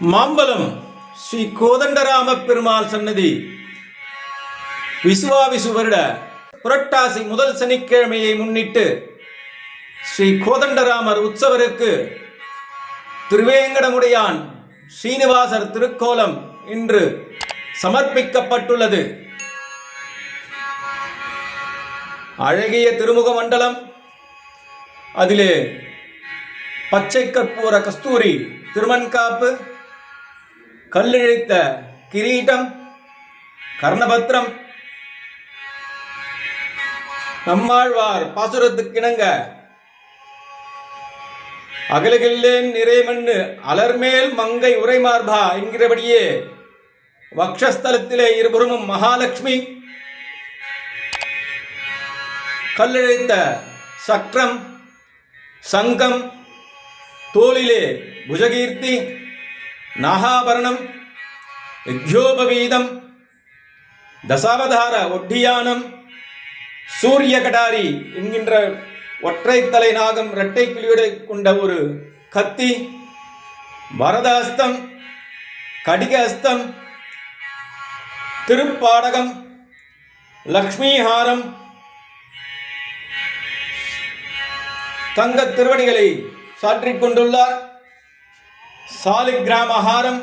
மாம்பலம் ஸ்ரீ கோதண்டராம பெருமாள் சன்னதி. விசுவாவிசு வருட புரட்டாசி முதல் சனிக்கிழமையை முன்னிட்டு ஸ்ரீ கோதண்டராமர் உற்சவருக்கு திருவேங்கடமுடையான் ஸ்ரீனிவாசர் திருக்கோலம் இன்று சமர்ப்பிக்கப்பட்டுள்ளது. அழகிய திருமுக மண்டலம். அதிலே பச்சை கற்பூர கஸ்தூரி திருமண்காப்பு கல்லிழைத்த கிரீட்டம் கர்ணபத்திரம் நம்மாழ்வார் பாசுரத்துக்கிணங்க அகலகில்லேன் நிறைமண்ணு அலர்மேல் மங்கை உரைமார்பா என்கிறபடியே வக்ஷஸ்தலத்திலே இருபுறமும் மகாலட்சுமி. கல்லெழுத்த சக்கரம் சங்கம் தோளிலே புஜகீர்த்தி. நாகாபரணம் யக்யோபவீதம் தசாவதார ஒட்டியானம் சூரிய கடாரி என்கின்ற ஒற்றை தலை நாகம் இரட்டை கிளியுடை கொண்ட ஒரு கத்தி வரத அஸ்தம் கடிக அஸ்தம் திருப்பாடகம் லக்ஷ்மிஹாரம் தங்க திருவடிகளை சாற்றிக் கொண்டுள்ளார். சாலிகிராம ஹாரம்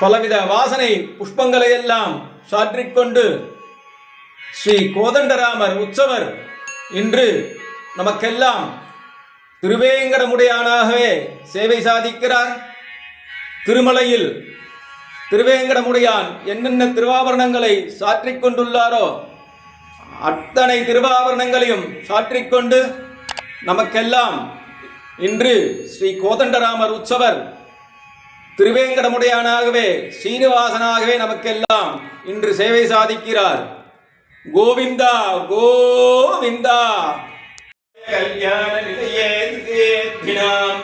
பலவித வாசனை புஷ்பங்களை எல்லாம் சாற்றிக்கொண்டு ஸ்ரீ கோதண்டராமர் உற்சவர் இன்று நமக்கெல்லாம் திருவேங்கடமுடையானாகவே சேவை சாதிக்கிறார். திருமலையில் திருவேங்கடமுடையான் என்னென்ன திருவாபரணங்களை சாற்றிக் கொண்டுள்ளாரோ அத்தனை திருவாபரணங்களையும் சாற்றிக்கொண்டு நமக்கெல்லாம் இன்று ஸ்ரீ கோதண்டராமர் உற்சவர் திருவேங்கடமுடையானாகவே ஸ்ரீனிவாசனாகவே நமக்கெல்லாம் இன்று சேவை சாதிக்கிறார். கோவிந்தா கோவிந்தா. கல்யாண நிலையேதினாம்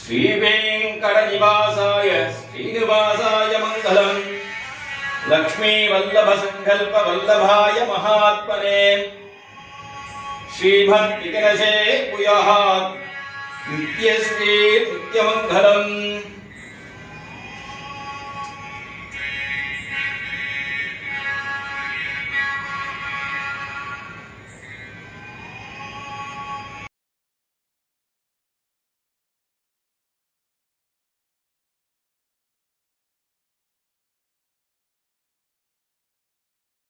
ஸ்ரீவேங்கட நிவாசாய ஸ்ரீனிவாசாய மங்களம். லக்ஷ்மி வல்லப சங்கல்ப வல்லபாய மகாத்மனே. ஸ்ரீமத் விகரசே புயாத் నిత్యస్తే నిత్యమంగళం